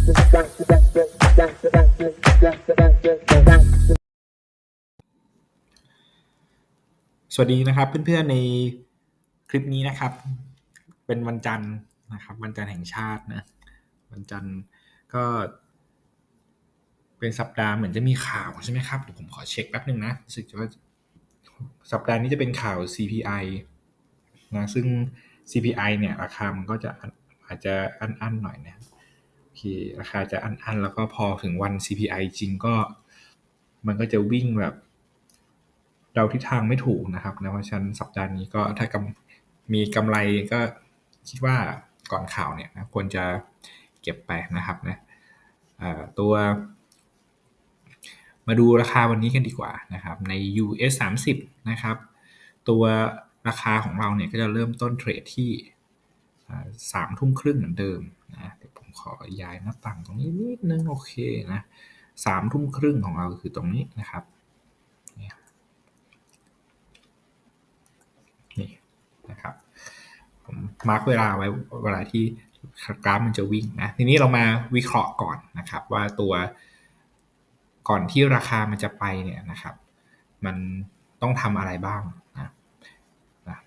สวัสดีนะครับเพื่อนๆในคลิปนี้นะครับ เป็นวันจันทร์นะครับ วันจันทร์แห่งชาตินะวันจันทร์ก็ เป็นสัปดาห์เหมือนจะมีข่าวใช่ไหมครับเดี๋ยวผมขอเช็คแป๊บนึงนะรู้สึกว่าสัปดาห์นี้จะเป็นข่าว CPI นะซึ่ง CPI เนี่ยราคามันก็จะอาจจะอันๆหน่อยนะ คราคาจะอันๆ แล้วก็พอถึงวัน CPI จริงก็ มันก็จะวิ่งแบบเดาทิศทางไม่ถูกนะครับนะเพราะฉะนั้นสัปดาห์นี้ก็ถ้ากำมีกำไรก็คิดว่าก่อนข่าวเนี่ยนะควรจะเก็บไปนะครับนะตัว มาดูราคาวันนี้กันดีกว่านะครับ ใน US 30นะครับ ตัวราคาของเราเนี่ยก็จะเริ่มต้นเทรดที่สามทุ่มครึ่งเหมือนเดิมนะ ขอย้ายหน้าต่างตรงนี้นิดนึงโอเคนะสามทุ่มครึ่งของเราคือตรงนี้นะครับนี่นะครับผมมาร์กเวลาไว้เวลาที่กราฟมันจะวิ่งนะทีนี้เรามาวิเคราะห์ก่อนนะครับว่าตัวก่อนที่ราคามันจะไปเนี่ยนะครับ มันต้องทำอะไรบ้างนะ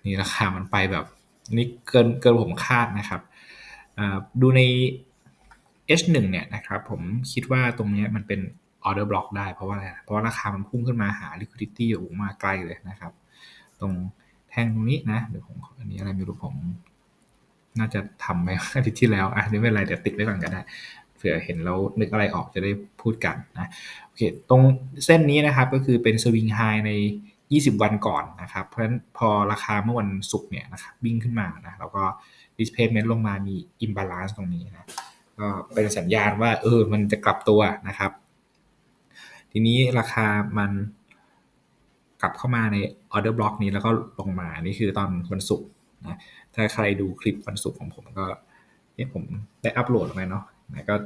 นี่ราคามันไปแบบนี่เกินเกินผมคาดนะครับดูใน H1 เนี่ยนะครับผมคิดว่าตรงนี้มันเป็น order block ได้เพราะว่าอะไรเพราะว่าราคามันพุ่งขึ้นมาหา liquidity อยู่มาไกลเลยนะครับ ตรงแท่งตรงนี้นะเดี๋ยวผมอันนี้อะไรไม่รู้ผม น่าจะทำไปอาทิตย์ที่แล้วอะไม่เป็นไรเดี๋ยวติดไว้ก่อนก็ได้เผื่อเห็นแล้วนึกอะไรออกจะได้พูดกันนะโอเคตรงเส้นนี้นะครับก็คือเป็นสวิงไฮใน 20 วันก่อนนะครับ เพราะฉะนั้นพอราคาเมื่อวันศุกร์เนี่ยนะครับวิ่งขึ้นมานะแล้วก็ displacement ลงมามี imbalance ตรงนี้นะ ก็เป็นสัญญาณว่าเออมันจะกลับตัวนะครับ ทีนี้ราคามันกลับเข้ามาใน order block นี้แล้วก็ลงมานี่คือตอนวันศุกร์นะถ้าใครดูคลิปวันศุกร์ของผมก็เนี่ยผมได้อัปโหลดลงไปเนาะนะก็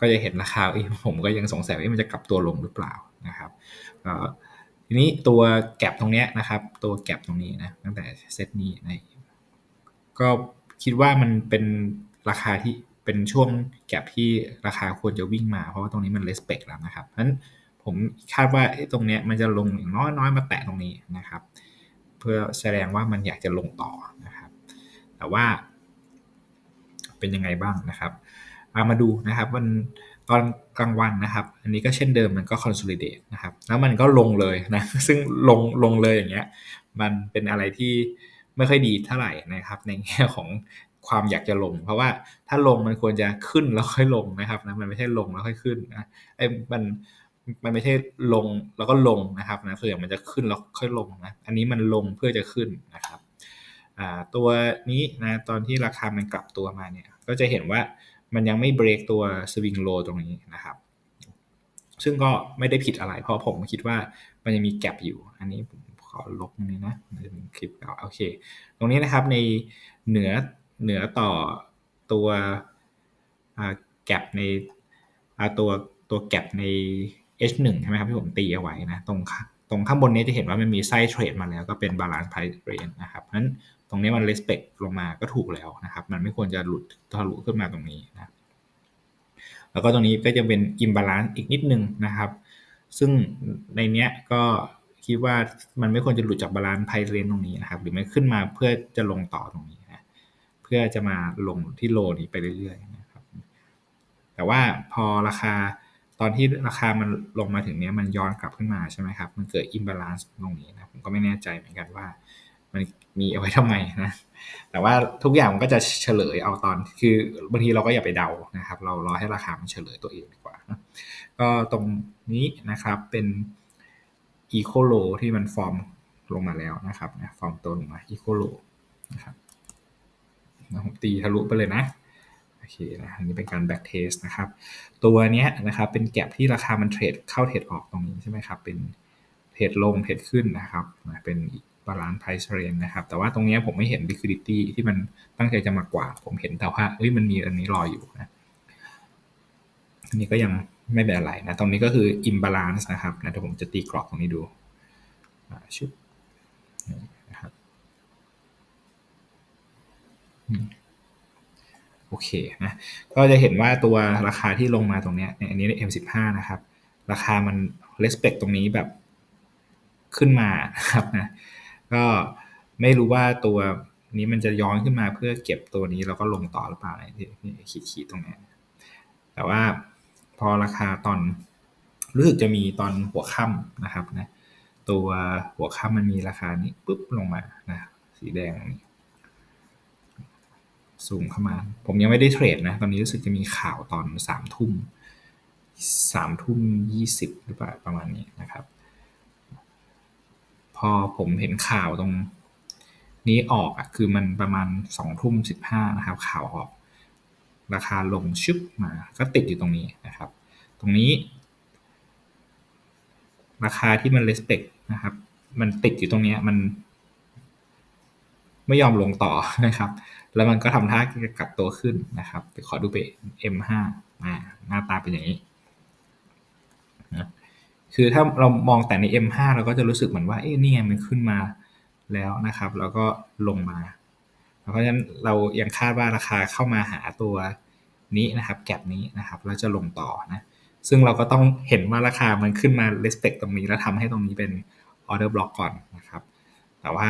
ก็จะเห็นราคาผมก็ยังสงสัยว่ามันจะกลับตัวลงหรือเปล่านะครับทีนี้ตัวแก็บตรงนี้นะครับ ตัวแก็บตรงนี้นะตั้งแต่เซตนี้นะก็คิดว่ามันเป็นราคาที่ เป็นช่วงแก็บที่ราคาควรจะวิ่งมา เพราะว่าตรงนี้มันเลสเปกแล้วนะครับเพราะฉะนั้นผมคาดว่าตรงนี้มันจะลงอย่างน้อยน้อยมาแตะตรงนี้นะครับ เพื่อแสดงว่ามันอยากจะลงต่อนะครับ แต่ว่า เป็นยังไงบ้างนะครับามาดูนะครับวันตอนกลางวันนะครับ อันนี้ก็เช่นเดิมมันก็ consolidate นะครับ แล้วมันก็ลงเลยนะ ซึ่งลงลงเลยอย่างเงี้ย มันเป็นอะไรที่ไม่ค่อยดีเท่าไหร่นะครับ ในแง่ของ ความอยากจะลง เพราะว่าถ้าลงมันควรจะขึ้นแล้วค่อยลงนะครับนะมันไม่ใช่ลงแล้วค่อยขึ้นนะไอ้มันมันไม่ใช่ลงแล้วก็ลงนะครับนะส่วนใหญ่มันจะขึ้นแล้วค่อยลงนะอันนี้มันลงเพื่อจะขึ้นนะครับตัวนี้นะตอนที่ราคามันกลับตัวมาเนี่ยก็จะเห็นว่ามันยังไม่เบรกตัวสวิงโลตรงนี้นะครับซึ่งก็ไม่ได้ผิดอะไร เพราะผมคิดว่ามันยังมีแกลบอยู่ อันนี้ผมขอลบนี้นะนจะเป็นคลิปเก่าโอเค ตรงนี้นะครับในเหนือ เหนือต่อตัวแกลบในตัวตัวแกลบใน H1 ใช่ไหมครับที่ผมตีเอาไว้นะตรงตรงข้างบนนี้จะเห็นว่ามันมีไส้เทรดมาแล้วก็เป็นบาลานซ์ไพรเรนนะครับนั้นตรงนี้มันเลสเปกลงมาก็ถูกแล้วนะครับ มันไม่ควรจะหลุดทะลุขึ้นมาตรงนี้นะแล้วก็ตรงนี้ก็จะเป็นอิมบาลานซ์อีกนิดนึงนะครับ ซึ่งในเนี้ยก็คิดว่ามันไม่ควรจะหลุดจากบาลานซ์ไพเรนตรงนี้นะครับ หรือไม่ขึ้นมาเพื่อจะลงต่อตรงนี้ เพื่อจะมาลงที่โลนี้ไปเรื่อยๆนะครับแต่ว่าพอราคาตอนที่ราคามันลงมาถึงเนี้ยมันย้อนกลับขึ้นมาใช่ไหมครับ มันเกิดอิมบาลานซ์ตรงนี้นะผมก็ไม่แน่ใจเหมือนกันว่า มันมีเอาไว้ทำไมนะแต่ว่าทุกอย่างมันก็จะเฉลยเอาตอนคือบางทีเราก็อย่าไปเดานะครับ เรารอให้ราคามันเฉลยตัวเองดีกว่านะก็ตรงนี้นะครับเป็นอีโคโลที่มันฟอร์มลงมาแล้วนะครับนะฟอร์มตัวลงมาอีโคโลนะครับ ผมตีทะลุไปเลยนะโอเคนะอันนี้เป็นการแบ็กเทสนะครับ ตัวนี้นะครับเป็นแก็บที่ราคามันเทรดเข้าเทรดออกตรงนี้ใช่ไหมครับ เป็นเทรดลงเทรดขึ้นนะครับเป็นบาลานซ์ไพรซ์เรนนะครับ แต่ว่าตรงนี้ผมไม่เห็น liquidity ที่มันตั้งใจจะมากว่า ผมเห็นแต่ว่าเฮ้ยมันมีอันนี้รออยู่นะอันนี้ก็ยังไม่เป็นอะไรนะ ตรงนี้ก็คือ imbalance นะครับนะเดี๋ยวผมจะตีกรอบตรงนี้ดูชุบนะครับ โอเคนะก็จะเห็นว่าตัวราคาที่ลงมาตรงเนี้ยอันนี้ใน M15 นะครับ ราคามัน respect ตรงนี้แบบขึ้นมาครับนะก็ไม่รู้ว่าตัวนี้มันจะย้อนขึ้นมาเพื่อเก็บตัวนี้แล้วก็ลงต่อหรือเปล่าอะไรที่ขีดๆตรงนี้ แต่ว่าพอราคาตอนรู้สึกจะมีตอนหัวค่ำนะครับนะตัวหัวค่ำมันมีราคานี้ปุ๊บลงมานะสีแดงนี้ สูงเข้ามา ผมยังไม่ได้เทรดนะ ตอนนี้รู้สึกจะมีข่าวตอนสามทุ่มสามทุ่มยี่สิบหรือเปล่าประมาณนี้นะครับ พอผมเห็นข่าวตรงนี้ออกอะคือมันประมาณสองทุ่มสิบห้านะครับ ข่าวออก ราคาลงชึบมาก็ติดอยู่ตรงนี้นะครับ ตรงนี้ ราคาที่มัน respect นะครับ มันติดอยู่ตรงนี้มัน ไม่ยอมลงต่อนะครับ แล้วมันก็ทำท่ากลับตัวขึ้นนะครับไปขอดูไป M5 มาหน้าตาเป็นอย่างนี้นะคือถ้าเรามองแต่ใน M5 เราก็จะรู้สึกเหมือนว่าเอ๊ะนี่ไงมันขึ้นมาแล้วนะครับ แล้วก็ลงมาเพราะฉะนั้นเรายังคาดว่าราคาเข้ามาหาตัวนี้นะครับแก็บนี้นะครับแล้วจะลงต่อนะซึ่งเราก็ต้องเห็นว่าราคามันขึ้นมา respect ตรงนี้แล้วทำให้ตรงนี้เป็น order block ก่อนนะครับ แต่ว่า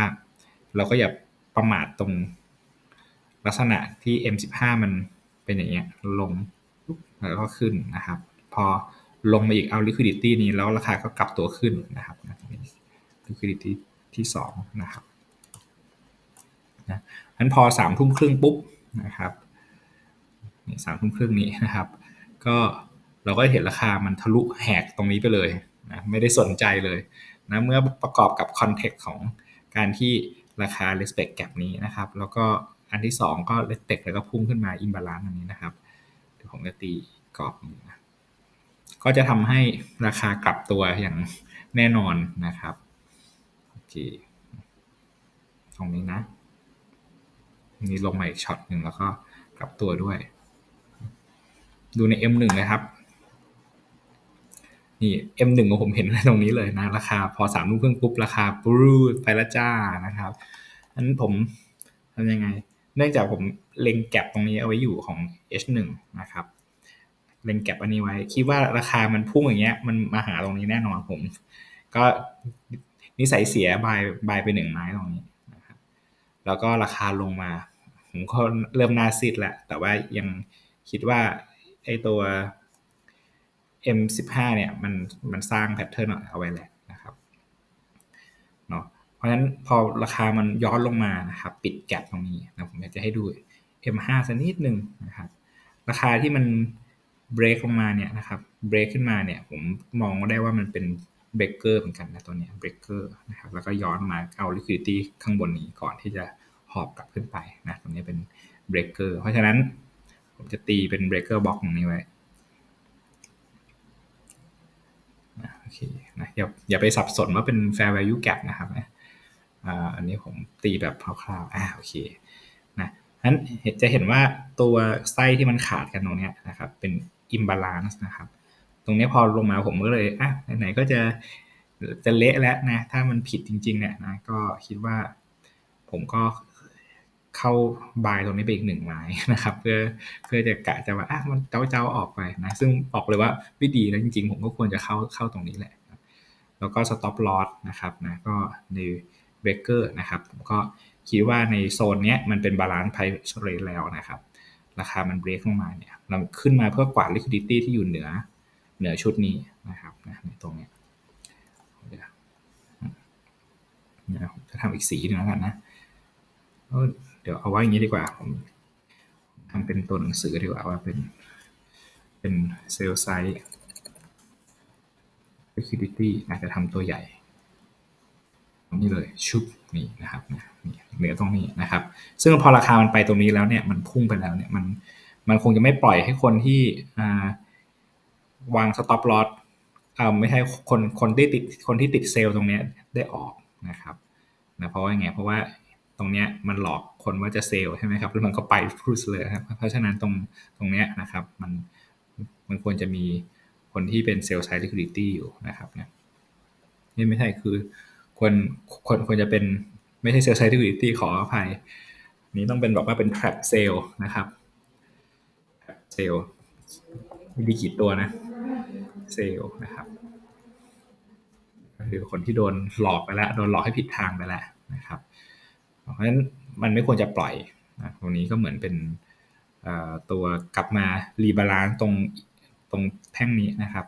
เราก็อย่าประมาทตรง ลักษณะที่ M15 มันเป็นอย่างเงี้ยลงแล้วก็ขึ้นนะครับ พอลงมาอีกเอา liquidity นี้แล้วราคาก็กลับตัวขึ้นนะครับ liquidity ที่ 2 นะครับนะนั้นพอสามทุ่มครึ่งปุ๊บนะครับนี่สามทุ่มครึ่งนี้นะครับ ก็เราก็เห็นราคามันทะลุแหกตรงนี้ไปเลยนะไม่ได้สนใจเลยนะเมื่อประกอบกับคอนเทกต์ของการที่ราคา respect gap นี้นะครับ แล้วก็ อันที่2ก็ respect แล้วก็พุ่งขึ้นมา imbalance อันนี้นะครับเดี๋ยวผมจะตีกรอบนี้นะก็จะทำให้ราคากลับตัวอย่างแน่นอนนะครับโอเคตรงนี้นะนี่ลงมาอีกช็อตหนึ่งแล้วก็กลับตัวด้วย ดูใน M1 นะครับ นี่ M1 ของผมเห็นตรงนี้เลยนะ ราคาพอสามลูกครึ่งปุ๊บ ราคาปรูดไปละจ้านะครับนั้นผมทำยังไง เนื่องจากผมเล็งแก็บตรงนี้เอาไว้อยู่ของ H1 นะครับ เล็งแก็บอันนี้ไว้ คิดว่าราคามันพุ่งอย่างเงี้ย มันมาหาตรงนี้แน่นอนผม ก็นิสัยเสียบายบายไปหนึ่งไม้ตรงนี้นะครับแล้วก็ราคาลงมา ผมก็เริ่มน่าซิดแล้วแต่ว่ายังคิดว่าไอตัว M15 เนี่ยมันมันสร้างแพทเทิร์นเอาไว้แหละนะครับเนาะเพ ราะฉะนั้นพอราคามันย้อนลงมานะครับ ปิดแกลบตรงนี้นะผมอยากจะให้ดู M5 สักนิดหนึ่งนะครับ ราคาที่มันเบรกลงมาเนี่ยนะครับเบรกขึ้นมาเนี่ย ผมมองได้ว่ามันเป็นเบรกเกอร์เหมือนกันนะตัวนี้เบรกเกอร์นะครับ แล้วก็ย้อนมาเอา liquidity ข้างบนนี้ก่อนที่จะหอบกลับขึ้นไปนะตรงนี้เป็นเบรกเกอร์เพราะฉะนั้นผมจะตีเป็นเบรกเกอร์บล็อกตรงนี้ไว้โอเคนะอย่าอย่าไปสับสนว่าเป็น fair value gap นะครับ อันนี้ผมตีแบบคร่าวๆอ่าโอเคนะนั้นจะเห็นว่าตัวไส้ที่มันขาดกันตรงนี้นะครับ เป็น imbalance นะครับ ตรงนี้พอลงมาผมก็เลยอะไหนๆก็จะจะเละแล้วนะถ้ามันผิดจริงๆเนี่ยนะก็คิดว่าผมก็เข้าบายตรงนี้ไปอีกหนึ่งไม้นะครับ เพื่อเพื่อจะกะจะว่าอะมันเจ้าเจ้าออกไปนะซึ่งบอกเลยว่าไม่ดีนะจริงๆ ผมก็ควรจะเข้าเข้าตรงนี้แหละ แล้วก็ stop loss นะครับนะก็ใน เบรกเกอร์นะครับผมก็คิดว่าในโซนนี้มันเป็นบาลานซ์ไพร์เรทแล้วนะครับ ราคามันเบรกลงมาเนี่ยเราขึ้นมาเพื่อกวาด liquidity ที่อยู่เหนือเหนือชุดนี้นะครับนะในตรงนี้จะทำอีกสีหนึ่งแล้วกันนะเดี๋ยวเอาไว้อย่างนี้ดีกว่าผมทำเป็นตัวหนังสือดีกว่าว่าเป็นเป็นเซลล์ไซส์ liquidity อาจจะทำตัวใหญ่ นี้เลยชุบนี่นะครับนี่เหนือตรงนี้นะครับ ซึ่งพอราคามันไปตรงนี้แล้วเนี่ยมันพุ่งไปแล้วเนี่ยมันมันคงจะไม่ปล่อยให้คนที่วางสต็อปลอสไม่ใช่คนคนที่ติดคนที่ติดเซลล์ตรงนี้ได้ออกนะครับนะเพราะว่าไงเพราะว่าตรงเนี้ยมันหลอกคนว่าจะเซลใช่ไหมครับแล้วมันก็ไปพูดเลยครับเพราะฉะนั้นตรงตรงเนี้ยนะครับมันมันควรจะมีคนที่เป็นเซลล์ไซด์ลิควิดิตี้อยู่นะครับเนี่ยนี่ไม่ใช่คือ ควรควรควรจะเป็นไม่ใช่เซลล์ไซด์ลิควิดิตี้ขออภัยนี้ต้องเป็นบอกว่าเป็น trap sale นะครับเซลล์มีกี่ตัวนะเซลล์นะครับคือคนที่โดนหลอกไปแล้วโดนหลอกให้ผิดทางไปแล้วนะครับ เพราะฉะนั้นมันไม่ควรจะปล่อยนะตรงนี้ก็เหมือนเป็นตัวกลับมารีบาลานซ์ตรงตรงแท่งนี้นะครับ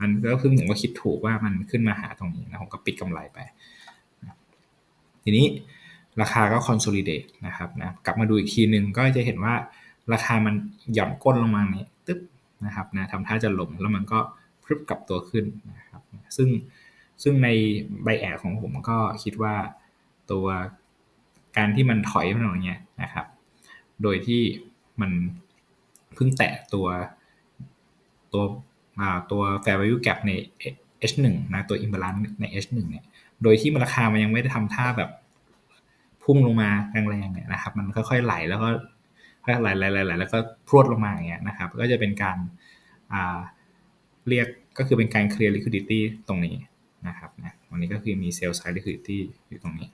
มันก็คือผมก็คิดถูกว่ามันขึ้นมาหาตรงนี้นะผมก็ปิดกำไรไป ทีนี้ราคาก็คอนโซลิเดตนะครับนะกลับมาดูอีกทีหนึ่งก็จะเห็นว่าราคามันหย่อนก้นลงมานี้ตึ๊บนะครับนะทำท่าจะลงแล้วมันก็พรึบกลับตัวขึ้นนะครับ ซึ่งซึ่งในใบแอดของผมก็คิดว่าตัวการที่มันถอยมาอย่างเงี้ยนะครับ โดยที่มันเพิ่งแตะตัวตัว ตัว fair value gap ใน H1 นะตัว imbalance ใน H1 เนี่ยโดยที่มันราคามันยังไม่ได้ทำท่าแบบพุ่งลงมาแรงๆเนี่ยนะครับ มันค่อยๆไหลแล้วก็ค่อยๆไหลไหลไหลแล้วก็พรวดลงมาอย่างเงี้ยนะครับ ก็จะเป็นการเรียกก็คือเป็นการ clear liquidity ตรงนี้นะครับนะตรงนี้ก็คือมี sell side liquidity อยู่ตรงนี้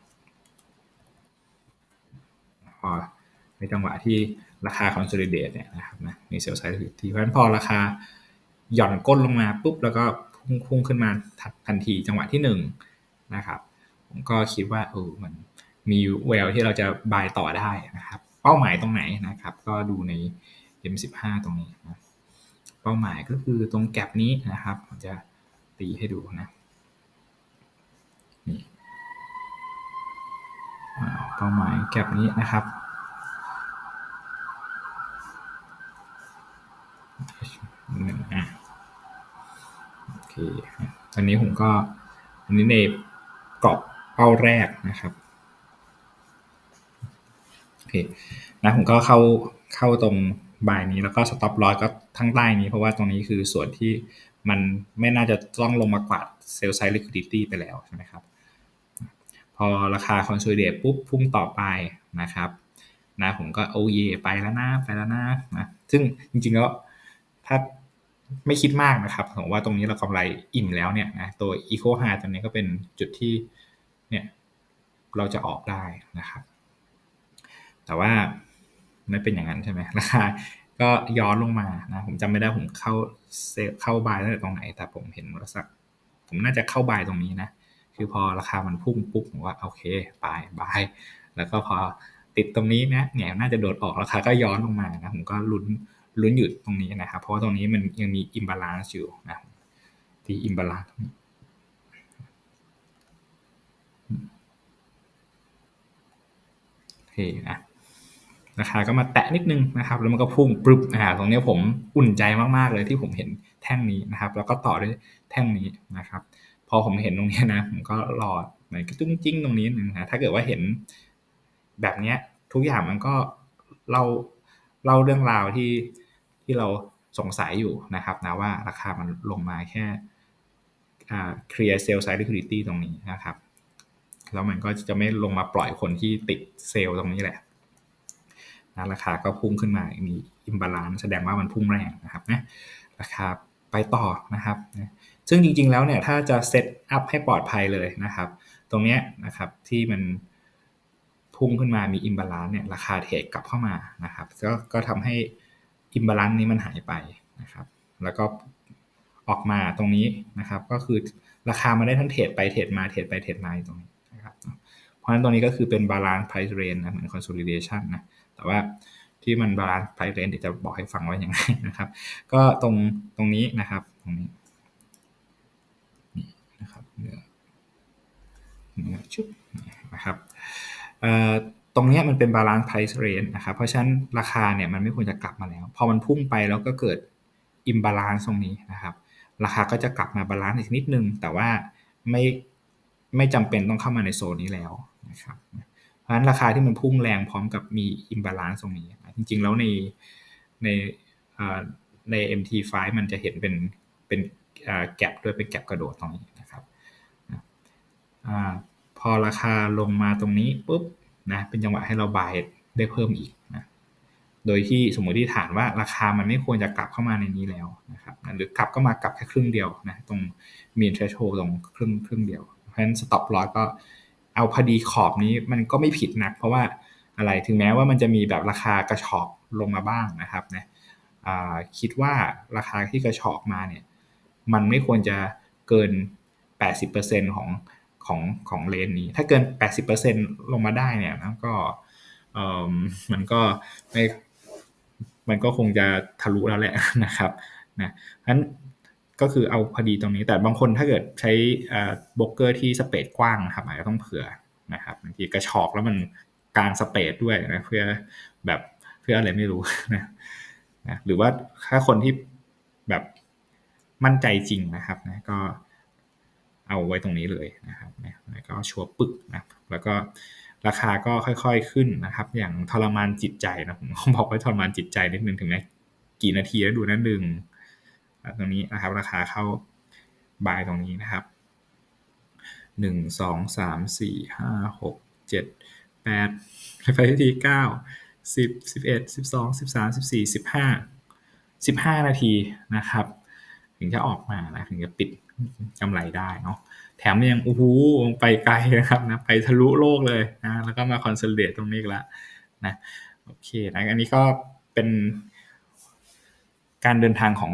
พอในจังหวะที่ราคา consolidate เนี่ยนะครับนะมี sell side liquidity เพราะฉะนั้นพอราคา หย่อนก้นลงมาปุ๊บแล้วก็พุ่งพุ่งขึ้นมาทันทีจังหวะที่1นนะครับ ผมก็คิดว่าเออมันมีแววที่เราจะบายต่อได้นะครับ เป้าหมายตรงไหนนะครับ ก็ดูใน M15 ตรงนี้นะเป้าหมายก็คือตรงแกลบนี้นะครับผมจะตีให้ดูนะนี่เป้าหมายแกลบนี้นะครับหนึ่งอะ เคตอนนี้ผมก็อันนี้ในกรอบเป้าแรกนะครับโอเคนะผมก็เข้าเข้าตรงบายนี้แล้วก็สต็อปลอสก็ทั้งใต้นี้ เพราะว่าตรงนี้คือส่วนที่มันไม่น่าจะต้องลงมากวาดเซลล์ไซด์ลิควิดิตี้ไปแล้วใช่ไหมครับพอราคาคอนโซลเดตปุ๊บพุ่งต่อไปนะครับนะผมก็โอเยไปแล้วนะไปแล้วนะนะซึ่งจริงๆแล้วถ้า ไม่คิดมากนะครับผมว่าตรงนี้เรากำไรอิ่มแล้วเนี่ยนะตัวอีโคฮาตัวนี้ก็เป็นจุดที่เนี่ยเราจะออกได้นะครับ แต่ว่าไม่เป็นอย่างนั้นใช่ไหมราคาก็ย้อนลงมานะผมจำไม่ได้ผมเข้าเซเข้าบายตั้งแต่ตรงไหน แต่ผมเห็นว่าสักผมน่าจะเข้าบายตรงนี้นะคือพอราคามันพุ่งปุ๊บผมว่าโอเคบายบายแล้วก็พอติดตรงนี้นะเนี่ยน่าจะโดดออกราคาก็ย้อนลงมานะผมก็ลุ้น ลุ้นหยุดตรงนี้นะครับ เพราะว่าตรงนี้มันยังมีอิมบาลานซ์อยู่นะที่อิมบาลานซ์โอเคนะราคาก็มาแตะนิดนึงนะครับ แล้วมันก็พุ่งปรึบอ่าตรงนี้ผมอุ่นใจมากๆเลยที่ผมเห็นแท่งนี้นะครับ แล้วก็ต่อด้วยแท่งนี้นะครับ พอผมเห็นตรงนี้นะ ผมก็รอหนกระตุ้งจิ้งตรงนี้นึงนะถ้าเกิดว่าเห็นแบบนี้ทุกอย่างมันก็เล่าเล่าเรื่องราวที่ ที่เราสงสัยอยู่นะครับนะว่าราคามันลงมาแค่เคลียร์เซลล์ไซด์ลิควิดิตี้ตรงนี้นะครับ แล้วมันก็จะไม่ลงมาปล่อยคนที่ติดเซลล์ตรงนี้แหละนะราคาก็พุ่งขึ้นมา มีอิมบาลานแสดงว่ามันพุ่งแรงนะครับนะราคาไปต่อนะครับนะซึ่งจริงๆแล้วเนี่ยถ้าจะเซตอัพให้ปลอดภัยเลยนะครับ ตรงนี้นะครับที่มันพุ่งขึ้นมามีอิมบาลานเนี่ยราคาเทรดกลับเข้ามานะครับ ก็ก็ทำให้ อิมบาลานนี้มันหายไปนะครับ แล้วก็ออกมาตรงนี้นะครับ ก็คือราคามันได้ทั้งเทรดไปเทรดมาเทรดไปเทรดมาตรงนี้นะครับ เพราะฉะนั้นตรงนี้ก็คือเป็นบาลานซ์ไพรซ์เรนนะเหมือนคอนโซลิเดชันนะ แต่ว่าที่มันบาลานซ์ไพรซ์เรนเดี๋ยวจะบอกให้ฟังว่าอย่างไรนะครับ ก็ตรงตรงนี้นะครับตรงนี้นี่นะครับเนื้อเนื้อชุบนะครับ ตรงนี้มันเป็นบาลานซ์ไพรซ์เรนนะครับเพราะฉะนั้นราคาเนี่ยมันไม่ควรจะกลับมาแล้ว พอมันพุ่งไปแล้วก็เกิดอิมบาลานซ์ตรงนี้นะครับ ราคาก็จะกลับมาบาลานซ์อีกนิดนึง แต่ว่าไม่ไม่จำเป็นต้องเข้ามาในโซนนี้แล้วนะครับเพราะฉะนั้นราคาที่มันพุ่งแรงพร้อมกับมีอิมบาลานซ์ตรงนี้ จริงๆแล้วในในใน MT5 มันจะเห็นเป็นเป็นแกลบด้วยเป็นแกลบกระโดดตรงนี้นะครับพอราคาลงมาตรงนี้ปุ๊บ นะเป็นจังหวะให้เราบายได้เพิ่มอีกนะโดยที่สมมติที่ฐานว่าราคามันไม่ควรจะกลับเข้ามาในนี้แล้วนะครับหรือกลับก็มากลับแค่ครึ่งเดียวนะตรงมีนเทรชโฮตรงครึ่งครึ่งเดียว เพราะฉะนั้นสต็อปลอสก็เอาพอดีขอบนี้มันก็ไม่ผิดนัก เพราะว่าอะไรถึงแม้ว่ามันจะมีแบบราคากระชอกลงมาบ้างนะครับนะคิดว่าราคาที่กระชอกมาเนี่ยมันไม่ควรจะเกิน 80%ของ ของของเลนนี้ ถ้าเกิน 80%ลงมาได้เนี่ยนะก็มันก็ไม่มันก็คงจะทะลุแล้วแหละนะครับนะนั้นก็คือเอาพอดีตรงนี้ แต่บางคนถ้าเกิดใช้บล็อกเกอร์ที่สเปซกว้างนะครับอาจจะต้องเผื่อนะครับบางทีกระชอกแล้วมันกลางสเปซด้วยนะเพื่อแบบเพื่ออะไรไม่รู้นะนะหรือว่าถ้าคนที่แบบมั่นใจจริงนะครับนะก็ เอาไว้ตรงนี้เลยนะครับนะแล้วก็ชัวปึกนะแล้วก็ราคาก็ค่อย ๆขึ้นนะครับ อย่างทรมานจิตใจนะผมบอกไว้ทรมานจิตใจนิดนึงถึงแม้กี่นาทีแล้วดูนั่นดึงตรงนี้นะครับ ราคาเข้าบายตรงนี้นะครับหนึ่งสองสามสี่ห้าหกเจ็ดแปดไปที่เก้าสิบสิบเอ็ดสิบสองสิบสามสิบสี่สิบห้าสิบห้านาทีนะครับ ถึงจะออกมานะถึงจะปิด กำไรได้เนาะแถมยังโอ้โหไปไกลนะครับนะไปทะลุโลกเลยนะแล้วก็มาคอนโซลเดตตรงนี้ละนะโอเคนะอันนี้ก็เป็นการเดินทางของ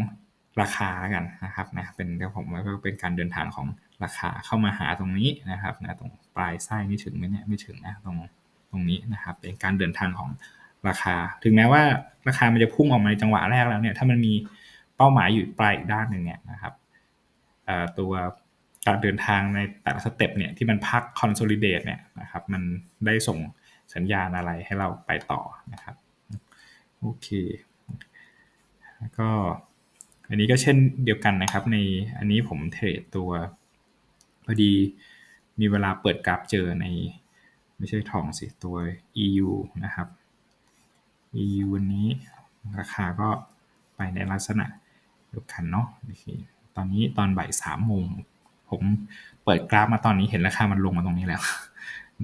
ราคากันนะครับนะเป็นเดี๋ยวผมว่าก็เป็นการเดินทางของราคาเข้ามาหาตรงนี้นะครับนะตรงปลายไส้ไม่ถึงไหมเนี่ยไม่ถึงนะตรงตรงนี้นะครับ เป็นการเดินทางของราคา ถึงแม้ว่าราคามันจะพุ่งออกมาในจังหวะแรกแล้วเนี่ยถ้ามันมีเป้าหมายอยู่ปลายอีกด้านหนึ่งเนี่ยนะครับ ตัวการเดินทางในแต่ละสเต็ปเนี่ยที่มันพักคอนโซลิเดตเนี่ยนะครับมันได้ส่งสัญญาณอะไรให้เราไปต่อนะครับโอเคก็อันนี้ก็เช่นเดียวกันนะครับ ในอันนี้ผมเทรดตัวพอดีมีเวลาเปิดกราฟเจอในไม่ใช่ทองสิตัว EU นะครับ EU วันนี้ราคาก็ไปในลักษณะเดียวกันเนาะ ตอนนี้ตอนบ่ายสามโมงผมเปิดกราฟมาตอนนี้เห็นราคามันลงมาตรงนี้แล้ว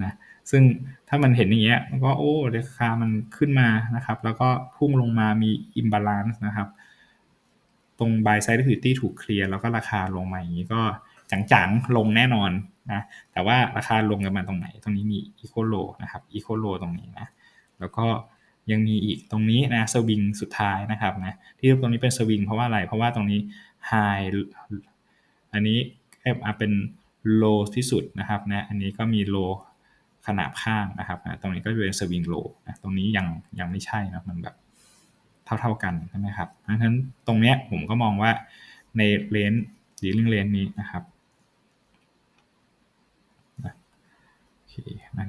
นะซึ่งถ้ามันเห็นอย่างเงี้ยมันก็โอ้ราคามันขึ้นมานะครับ แล้วก็พุ่งลงมามี imbalance นะครับ ตรง buy side liquidity ถูกเคลียร์แล้วก็ราคาลงมาอย่างนี้ก็จังๆลงแน่นอนนะแต่ว่าราคาลงกันมาตรงไหน ตรงนี้มี eco low นะครับ eco low ตรงนี้นะแล้วก็ยังมีอีกตรงนี้นะสวิงสุดท้ายนะครับนะที่ตรงนี้เป็นสวิงเพราะว่าอะไร เพราะว่าตรงนี้ high อันนี้เป็น low ที่สุดนะครับนะอันนี้ก็มี low ขนาบข้างนะครับนะตรงนี้ก็เป็นสวิงโลนะตรงนี้ยังยังไม่ใช่นะมันแบบเท่าเท่ากันใช่ไหมครับเพราะฉะนั้นตรงเนี้ยผมก็มองว่าในเลนดีลิงเลนนี้นะครับ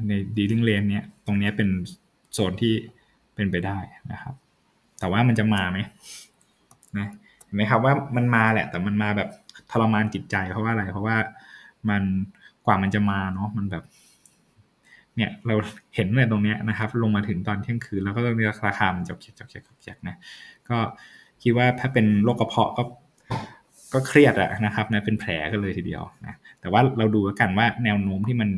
ในดีลิงเลนเนี้ยตรงนี้เป็นโซนที่เป็นไปได้นะครับ แต่ว่ามันจะมาไหมนะ ไหมครับว่ามันมาแหละ แต่มันมาแบบทรมานจิตใจเพราะว่าอะไร เพราะว่ามันกว่ามันจะมาเนาะมันแบบ เนี่ยเราเห็นเลยตรงเนี้ยนะครับ ลงมาถึงตอนเที่ยงคืน แล้วก็ต้องราคามันจะเขียกจกเขียกเขียกนะก็คิดว่าถ้าเป็นโรคกระเพาะก็ก็เครียดอะนะครับนะเป็นแผลกันเลยทีเดียวนะแต่ว่าเราดูกันว่าแนวโน้มที่มัน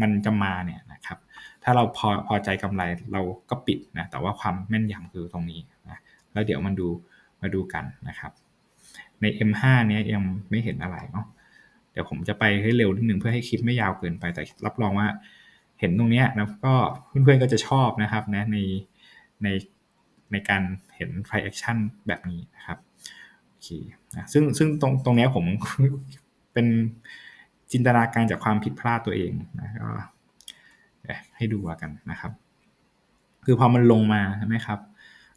มันจะมาเนี่ยนะครับ ถ้าเราพอพอใจกำไรเราก็ปิดนะแต่ว่าความแม่นยำคือตรงนี้นะแล้วเดี๋ยวมันดู มาดูกันนะครับ ใน M5 เนี้ยยังไม่เห็นอะไรเนาะเดี๋ยวผมจะไปให้เร็วนิดนึงเพื่อให้คลิปไม่ยาวเกินไปแต่รับรองว่าเห็นตรงเนี้ยนะก็เพื่อนๆก็จะชอบนะครับนะในในในการเห็นไฟแอคชั่นแบบนี้นะครับโอเคนะซึ่งซึ่งตรงตรงนี้ผมเป็นจินตนาการจากความผิดพลาดตัวเองนะก็ให้ดูกันนะครับ คือพอมันลงมาใช่ไหมครับ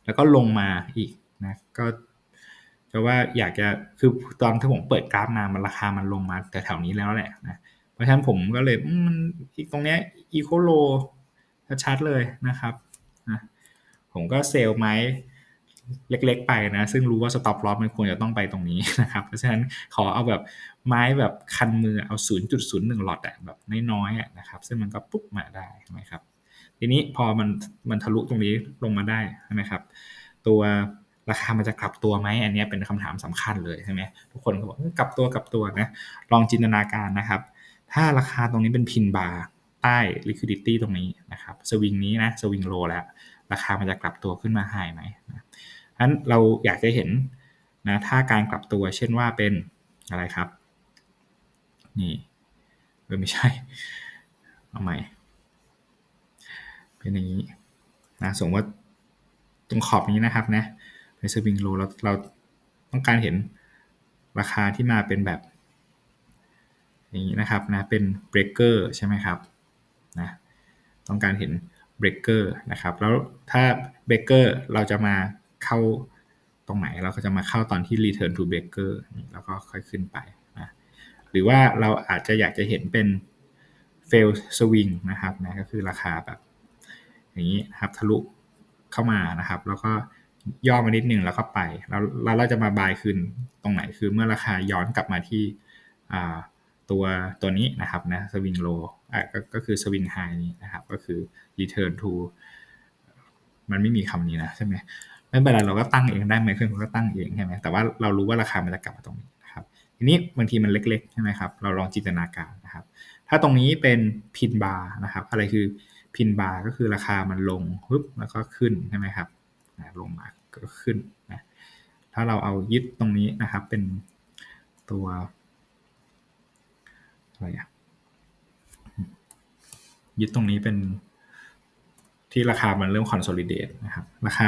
แล้วก็ลงมาอีก นะก็จะว่าอยากจะคือตอนที่ผมเปิดกราฟมามันราคามันลงมาแต่แถวนี้แล้วแหละนะเพราะฉะนั้นผมก็เลยมันอีกตรงเนี้ยอีโคโลชัดเลยนะครับนะผมก็เซลล์ไม้เล็กๆไปนะ ซึ่งรู้ว่าสต็อปลอสมันควรจะต้องไปตรงนี้นะครับ เพราะฉะนั้นขอเอาแบบไม้แบบคันมือเอา 0.01 หลอดอะแบบน้อยๆนะครับ ซึ่งมันก็ปุ๊บมาได้ใช่ไหมครับ ทีนี้พอมันมันทะลุตรงนี้ลงมาได้ใช่ไหมครับ ตัว ราคามันจะกลับตัวไหมอันนี้เป็นคำถามสำคัญเลยใช่ไหมทุกคนก็บอกกลับตัวกลับตัวนะลองจินตนาการนะครับ ถ้าราคาตรงนี้เป็นพินบาร์ใต้ liquidity ตรงนี้นะครับสวิงนี้นะสวิงโลแล้ว ราคามันจะกลับตัวขึ้นมาไฮไหมนะนั้นเราอยากจะเห็นนะถ้าการกลับตัวเช่นว่าเป็นอะไรครับ นี่เออไม่ใช่เอาใหม่เป็นอย่างนี้นะสมมติว่าตรงขอบนี้นะครับนะ ในสวิงโลเราเราต้องการเห็นราคาที่มาเป็นแบบอย่างนี้นะครับนะเป็นเบรกเกอร์ใช่ไหมครับนะต้องการเห็นเบรกเกอร์นะครับแล้วถ้าเบรกเกอร์เราจะมาเข้าตรงไหนเราก็จะมาเข้าตอนที่ return to breaker แล้วก็ค่อยขึ้นไปนะหรือว่าเราอาจจะอยากจะเห็นเป็น fail swing นะครับนะก็คือราคาแบบอย่างนี้นะครับทะลุเข้ามานะครับ แล้วก็ ย่อมานิดนึงแล้วก็ไปแล้วแล้วเราจะมาบายคืนตรงไหนคือเมื่อราคาย้อนกลับมาที่ตัวตัวนี้นะครับนะสวิงโล่ก็ก็คือสวิงไฮนี้นะครับ ก็คือ return to มันไม่มีคำนี้นะใช่ไหมไม่เป็นไรเราก็ตั้งเองได้ไหมเครื่องก็ตั้งเองใช่ไหมแต่ว่าเรารู้ว่าราคามันจะกลับมาตรงนี้นะครับทีนี้บางทีมันเล็กๆใช่ไหมครับเราลองจินตนาการนะครับ ถ้าตรงนี้เป็นพินบาร์นะครับ อะไรคือพินบาร์ก็คือราคามันลงปึ๊บแล้วก็ขึ้นใช่ไหมครับ ลงมาก็ขึ้นนะถ้าเราเอายึดตรงนี้นะครับเป็นตัวอะไรอะยึดตรงนี้เป็นที่ราคามันเริ่มคอนโซลิเดตนะครับราคา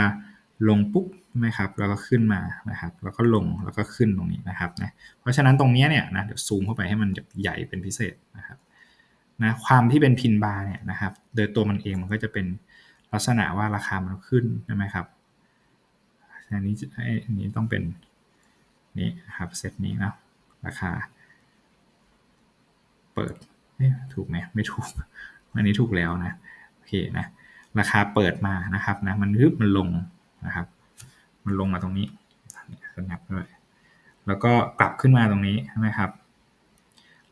ลงปุ๊บใช่ไหมครับแล้วก็ขึ้นมานะครับแล้วก็ลงแล้วก็ขึ้นตรงนี้นะครับนะเพราะฉะนั้นตรงนี้เนี่ยนะเดี๋ยวซูมเข้าไปให้มันใหญ่เป็นพิเศษนะครับนะความที่เป็นพินบาร์เนี่ยนะครับโดยตัวมันเองมันก็จะเป็นลักษณะว่าราคามันขึ้นใช่ไหมครับ อันนี้อันนี้ต้องเป็นนี่ครับเซตนี้นะราคา เปิดนี่ถูกไหมไม่ถูกอันนี้ถูกแล้วนะโอเคนะราคาเปิดมานะครับนะมันฮึบมันลงนะครับ มันลงมาตรงนี้สนับด้วยแล้วก็กลับขึ้นมาตรงนี้ใช่ไหมครับ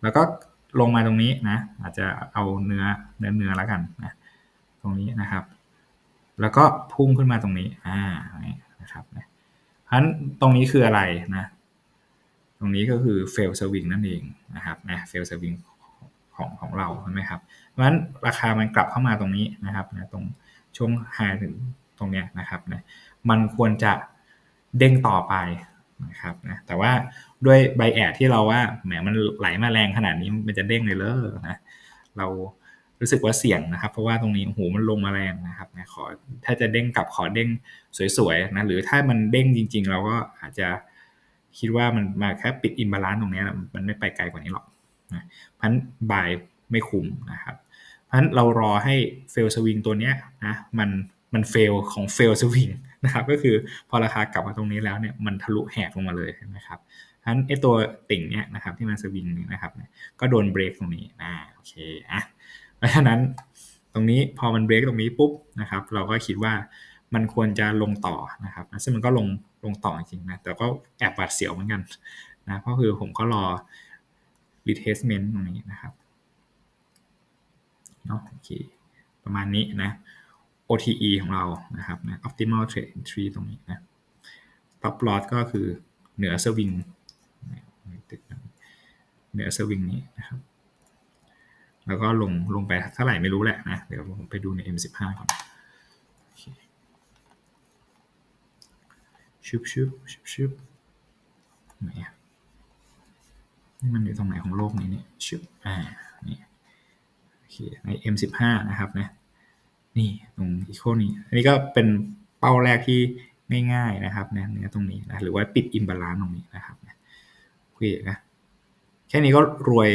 แล้วก็ลงมาตรงนี้นะ อาจจะเอาเนื้อเนื้อเนื้อแล้วกันนะ ตรงนี้นะครับ แล้วก็พุ่งขึ้นมาตรงนี้ อ่า นะครับนะเพราะฉะนั้นตรงนี้คืออะไรนะ ตรงนี้ก็คือ fail swing นั่นเองนะครับนะ fail swing ของของเราใช่ไหมครับเพราะฉะนั้นราคามันกลับเข้ามาตรงนี้นะครับนะตรงช่วงไฮถึงตรงเนี้ยนะครับนะมันควรจะเด้งต่อไปนะครับนะแต่ว่าด้วยใบแอดที่เราว่าแหมมันไหลมาแรงขนาดนี้มันจะเด้งเลยเลยนะเรา รู้สึกว่าเสี่ยงนะครับ เพราะว่าตรงนี้หูมันลงมาแรงนะครับนะขอถ้าจะเด้งกลับขอเด้งสวยๆนะหรือถ้ามันเด้งจริง ๆ เราก็อาจจะคิดว่ามันมาแค่ปิดอินบาลานซ์ตรงนี้มันไม่ไปไกลกว่านี้หรอกนะพันบายไม่คุ้มนะครับเพราะฉะนั้นเรารอให้เฟลสวิงตัวเนี้ยนะมันมันเฟลของเฟลสวิงนะครับก็คือพอราคากลับมาตรงนี้แล้วเนี่ยมันทะลุแหกลงมาเลยนะครับเพราะฉะนั้นไอตัวติ่งเนี้ยนะครับที่มันสวิงเนี่ยนะครับก็โดนเบรกตรงนี้นะโอเคอะ เพราะฉะนั้นตรงนี้พอมันเบรกตรงนี้ปุ๊บนะครับ เราก็คิดว่ามันควรจะลงต่อนะครับ ซึ่งมันก็ลงลงต่อจริงนะแต่ก็แอบหวาดเสียวเหมือนกันนะเพราะคือผมก็รอ retestment ตรงนี้นะครับเนาะโอเคประมาณนี้นะ OTE ของเรานะครับนะ optimal trade entry ตรงนี้นะ top loss ก็คือเหนือสวิงเหนือสวิงนี้นะครับ แล้วก็ลงลงไปเท่าไหร่ไม่รู้แหละนะ เดี๋ยวผมไปดูใน M15 ก่อนชุบชุบชุบชุบไหนอะนี่มันอยู่ตรงไหนของโลกนี้เนี่ยชุบอ่านี่โอเคใน M15 นะครับนะนี่ตรงอีโคนี้ อันนี้ก็เป็นเป้าแรกที่ง่ายๆนะครับเนี่ยตรงนี้นะหรือว่าปิดอินบาลานซ์ตรงนี้นะครับโอเคนะแค่นี้ก็รวย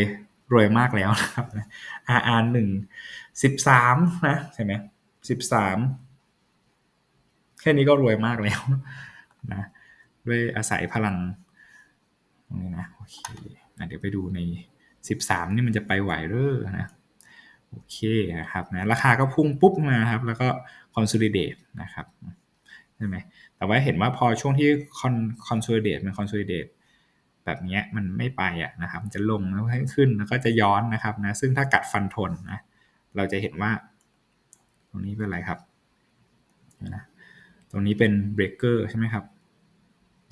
รวยมากแล้วนะครับ RR หนึ่งสิบสามนะใช่ไหมสิบสามแค่นี้ก็รวยมากแล้วนะด้วยอาศัยพลังนี้นะโอเคเดี๋ยวไปดูในสิบสามนี่มันจะไปไหวหรือนะโอเคนะครับนะราคาก็พุ่งปุ๊บมาครับ แล้วก็ consolidate นะครับใช่ไหมแต่ว่าเห็นว่าพอช่วงที่ consolidate มัน consolidate แบบนี้มันไม่ไปอะนะครับมันจะลงแล้วให้ขึ้นแล้วก็จะย้อนนะครับนะซึ่งถ้ากัดฟันทนนะเราจะเห็นว่า ตรงนี้เป็นอะไรครับนะตรงนี้เป็นเบรกเกอร์ใช่ไหมครับ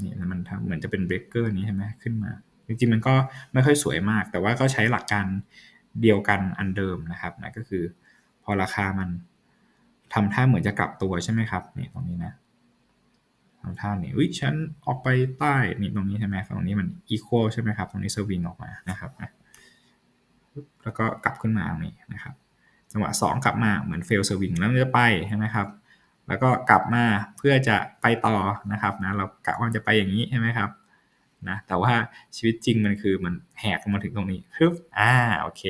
นี่มันเหมือนจะเป็นเบรกเกอร์นี้ใช่ไหมขึ้นมา จริงๆมันก็ไม่ค่อยสวยมาก แต่ว่าก็ใช้หลักการเดียวกันอันเดิมนะครับนะก็คือ พอราคามันทำท่าเหมือนจะกลับตัวใช่ไหมครับนี่ตรงนี้นะ ทำท่านี่อุ้ยฉันออกไปใต้นี่ตรงนี้ใช่ไหมตรงนี้มันอีควอลใช่ไหมครับ ตรงนี้สวิงออกมานะครับแล้วก็กลับขึ้นมาตรงนี้นะครับ จังหวะ 2 กลับมาเหมือนเฟลสวิงแล้วมันจะไปใช่ไหมครับ แล้วก็กลับมาเพื่อจะไปต่อนะครับนะเรากะว่าจะไปอย่างนี้ใช่ไหมครับนะแต่ว่าชีวิตจริงมันคือมันแหกมาถึงตรงนี้ปึ๊บอ่าโอเค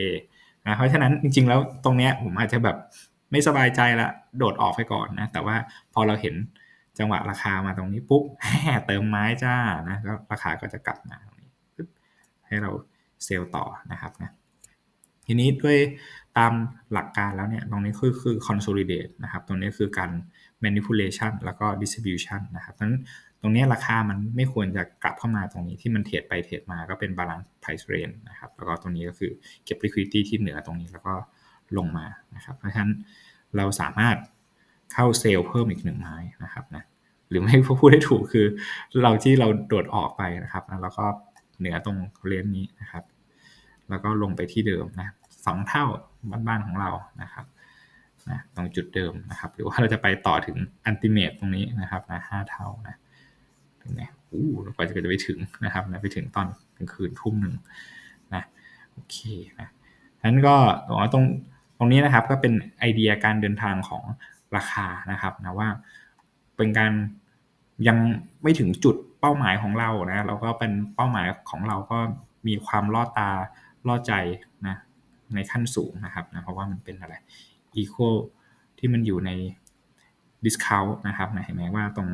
นะเพราะฉะนั้นจริง ๆ แล้วตรงเนี้ยผมอาจจะแบบไม่สบายใจละโดดออกไปก่อนนะแต่ว่าพอเราเห็น จังหวะราคามาตรงนี้ปุ๊บเติมไม้จ้านะก็ราคาก็จะกลับมาตรงนี้ปึ๊บให้เราเซลล์ต่อนะครับนะทีนี้ด้วยตามหลักการแล้วเนี่ยตรงนี้คือคือ consolidate นะครับตรงนี้คือการ manipulation แล้วก็ distribution นะครับนั้นตรงนี้ราคามันไม่ควรจะกลับเข้ามาตรงนี้ที่มันเทรดไปเทรดมาก็เป็น balance price range นะครับแล้วก็ตรงนี้ก็คือเก็บ liquidity ที่เหนือตรงนี้แล้วก็ลงมานะครับเพราะฉะนั้นเราสามารถ เข้าเซลล์เพิ่มอีกหนึ่งไม้นะครับนะหรือไม่พูดได้ถูกคือเราที่เราโดดออกไปนะครับแล้วก็เหนือตรงเลนนี้นะครับ แล้วก็ลงไปที่เดิมนะสองเท่าบ้านๆของเรานะครับนะตรงจุดเดิมนะครับ หรือว่าเราจะไปต่อถึงอันติเมตตรงนี้นะครับนะห้าเท่านะถึงไหนอู้กว่าจะไปถึงนะครับนะไปถึงตอนกลางคืนทุ่มหนึ่งนะโอเคนะนั้นก็ตรงตรงนี้นะครับก็เป็นไอเดียการเดินทางของ ราคานะครับนะว่าเป็นการยังไม่ถึงจุดเป้าหมายของเรานะเราก็เป็นเป้าหมายของเราก็มีความล่อตาล่อใจนะในขั้นสูงนะครับนะเพราะว่ามันเป็นอะไร equal ที่มันอยู่ใน discount นะครับนะเห็นไหมว่าตรง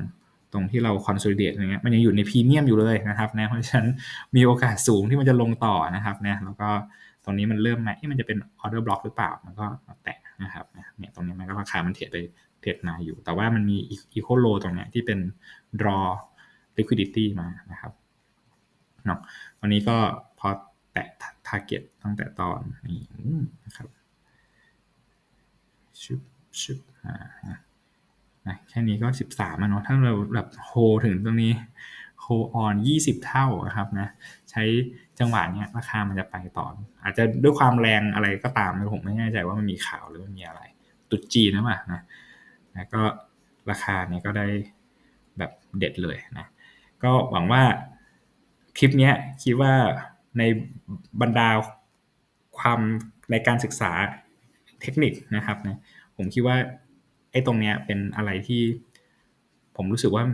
ตรงที่เรา consolidate อย่างเงี้ยมันยังอยู่ในพรีเมียมอยู่เลยนะครับนะเพราะฉะนั้นมีโอกาสสูงที่มันจะลงต่อนะครับนะแล้วก็ตรงนี้มันเริ่มมาที่มันจะเป็น order block หรือเปล่า มันก็แตะ นะครับเนี่ยตรงนี้มันก็ราคามันเทรดไปเทรดมาอยู่ แต่ว่ามันมี equal low ตรงเนี้ยที่เป็น draw liquidity มานะครับเนาะวันนี้ก็พอแตะ target ตั้งแต่ตอนนี้นะครับชุบชุบอ่านะแค่นี้ก็สิบสามเนาะถ้าเราแบบโฮถึงตรงนี้โฮออนยี่สิบเท่านะครับนะใช้ จังหวะเนี้ยราคามันจะไปต่อ อาจจะด้วยความแรงอะไรก็ตามผมไม่แน่ใจว่ามันมีข่าวหรือมันมีอะไร ตุดจีนนะป่ะนะนะก็ราคาเนี้ยก็ได้แบบเด็ดเลยนะก็หวังว่าคลิปนี้คิดว่าในบรรดาความในการศึกษาเทคนิคนะครับนะผมคิดว่าไอ้ตรงเนี้ยเป็นอะไรที่ผมรู้สึกว่า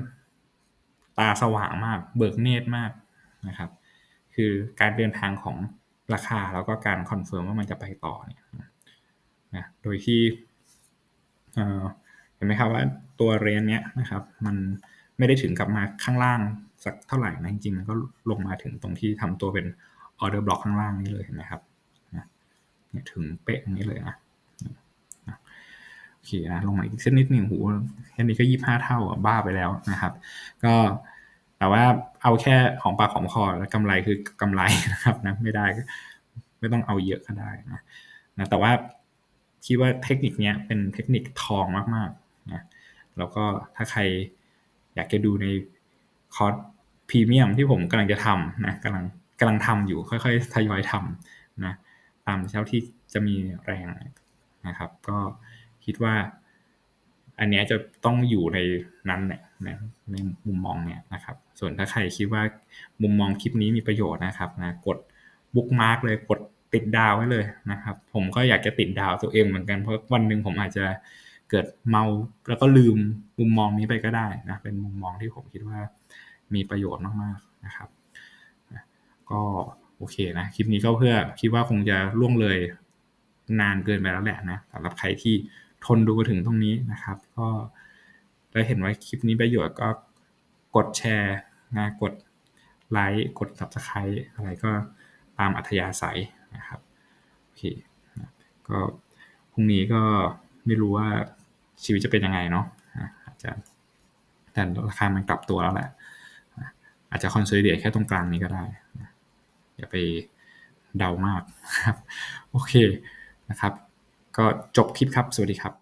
ตาสว่างมาก เบิกเนตรมากนะครับ คือการเดินทางของราคาแล้วก็การคอนเฟิร์มว่ามันจะไปต่อเนี่ยนะโดยที่เห็นไหมครับว่าตัวเรนเนี้ยนะครับมันไม่ได้ถึงกลับมาข้างล่างสักเท่าไหร่นะจริงๆมันก็ลงมาถึงตรงที่ทำตัวเป็นออเดอร์บล็อกข้างล่างนี้เลยเห็นไหมครับเนี่ยถึงเป๊ะนี้เลยนะโอเคนะลงมาอีกสักนิดหนึ่งหูแค่นี้ก็ยี่ห้าเท่าบ้าไปแล้วนะครับ ก็ แต่ว่าเอาแค่ของปากของคอแล้วกำไรคือกำไรนะครับนะไม่ได้ไม่ต้องเอาเยอะก็ได้นะนะแต่ว่าคิดว่าเทคนิคนี้เป็นเทคนิคทองมากๆนะแล้วก็ถ้าใครอยากจะดูในคอร์สพรีเมียมที่ผมกำลังจะทำนะกำลังกำลังทำอยู่ค่อยๆทยอยทำนะตามเช้าที่จะมีแรงนะครับ ก็คิดว่า อันนี้จะต้องอยู่ในนั้นเนี่ยในมุมมองเนี่ยนะครับ ส่วนถ้าใครคิดว่ามุมมองคลิปนี้มีประโยชน์นะครับนะกดบุ๊กมาร์กเลยกดติดดาวไว้เลยนะครับ ผมก็อยากจะติดดาวตัวเองเหมือนกันเพราะวันหนึ่งผมอาจจะเกิดเมาแล้วก็ลืมมุมมองนี้ไปก็ได้นะเป็นมุมมองที่ผมคิดว่ามีประโยชน์มากๆนะครับ ก็โอเคนะคลิปนี้ก็เพื่อคิดว่าคงจะล่วงเลยนานเกินไปแล้วแหละนะสำหรับใครที่ ทนดูมาถึงตรงนี้นะครับ ก็ได้เห็นว่าคลิปนี้ประโยชน์ก็กดแชร์นะกดไลค์กด subscribe อะไรก็ตามอัธยาศัยนะครับโอเคก็พรุ่งนี้ก็ไม่รู้ว่าชีวิตจะเป็นยังไงเนาะอาจจะแต่ราคามันกลับตัวแล้วแหละ อาจจะคอนโซลิเดตแค่ตรงกลางนี้ก็ได้ อย่าไปเดามากครับ โอเคนะครับ ก็จบคลิปครับ สวัสดีครับ